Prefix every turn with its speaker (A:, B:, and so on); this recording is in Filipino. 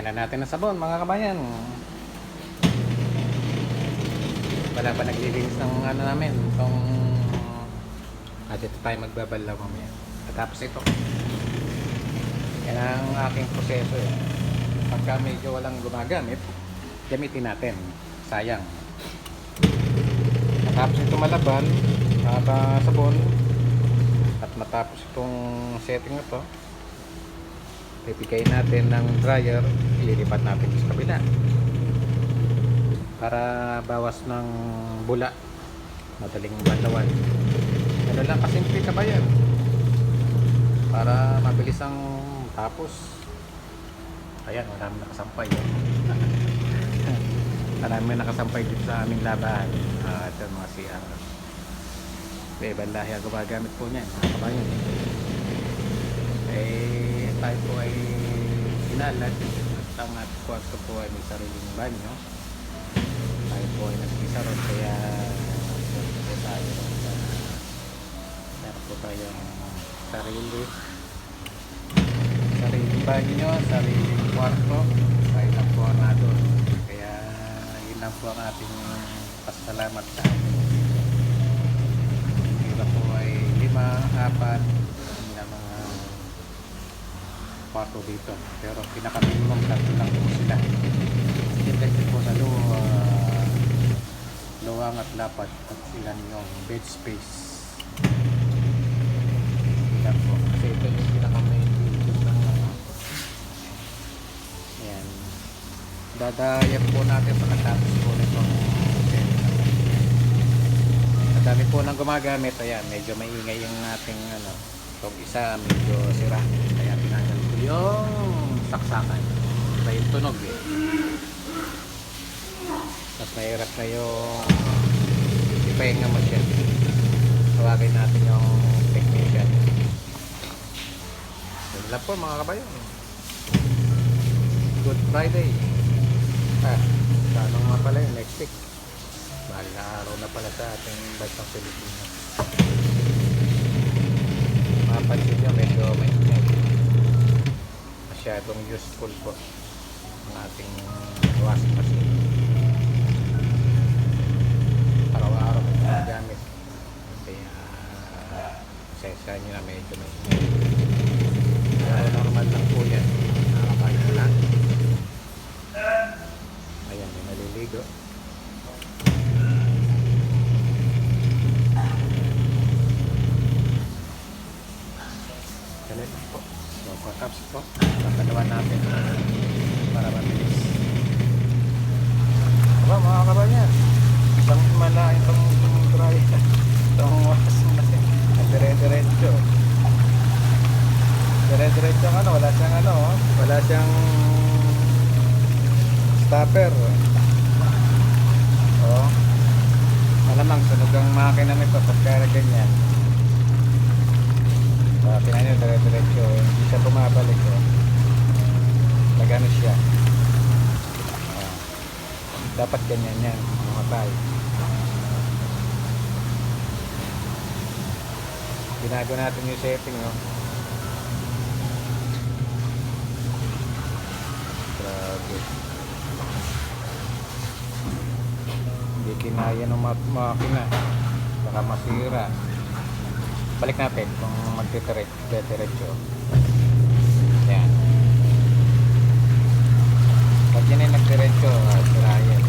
A: Lagyan na natin ng sabon mga kabayan. Wala pa naglilinis ng ano namin. Itong... Ah, dito tayo magbabalaw mamaya. At tapos ito. Yan ang aking proseso eh. Pagka medyo walang gumagamit, gamitin natin. Sayang. Matapos ito malaban, para sabon, at matapos itong setting na to, pipigay natin ng dryer, ililipat natin sa kabila. Para bawas ng bula, madaling banlawan. Ano lang kasimple kabayan. Para mabilis ang tapos. Ayan, marami nakasampay. Oh. marami nakasampay dito sa aming labahan. Ah, ito mga CR. May ibang lahi ang gumagamit po niyan, kabayan. Eh, tayo po ay inalat at ang ating kwarto po ay may sariling banyo. Tayo po ay nag-isa ron, kaya meron po tayo meron po tayong sarili. Sariling banyo, sariling kwarto tayo lang po ang nadoon kaya yun lang po ang ating pasalamat sa atin iba po ay lima, apat yun ang mga kwarto dito. Pero pinaka-minimum tatlo lang po sila. Depende po sa luwa luwang at lapad at ilan yung bed space. Ilan po. Kasi ito yung pinaka-main yan. Dadayan po natin pagkatapos po nito ang dami po nang gumagamit. Ayan medyo maingay yung ating ano itong isa medyo sira kaya tinanggal ko yung saksakan iba yung tunog eh. Mas mahirap na yung ipahinga mo siya. Tawagin natin yung technician. Yun lang po mga kabayan Good Friday. Ah tanong nga pala yung next week. Mahal na araw na pala sa ating bansang Pilipinas mapansin nyo medyo may masyadong useful po ang ating washing machine araw-araw may ginagamit kaya sensya nyo na medyo may pero normal lang po yan. Nakakain na lang. Ayan may naliligo. Ganun po so pagkaps po tatalawan natin para mabilis. Aba mga kabanyan isang malaking itong dry. Itong wakas natin dire-diretso. Dire-diretso ang ano wala siyang ano oh. wala siyang stopper. Oh. Malamang sunog ang makina nito pagka ganyan uh, pinanyo dire-diretso hindi siya bumabalik oh. nagano siya Ah. dapat ganyan yan mga tayo binago natin yung setting oh. grabe hindi kinaya ng ma- makina baka masira balik natin kung magdiretso yan pag yan ay nagdiretso at ah, sirayan.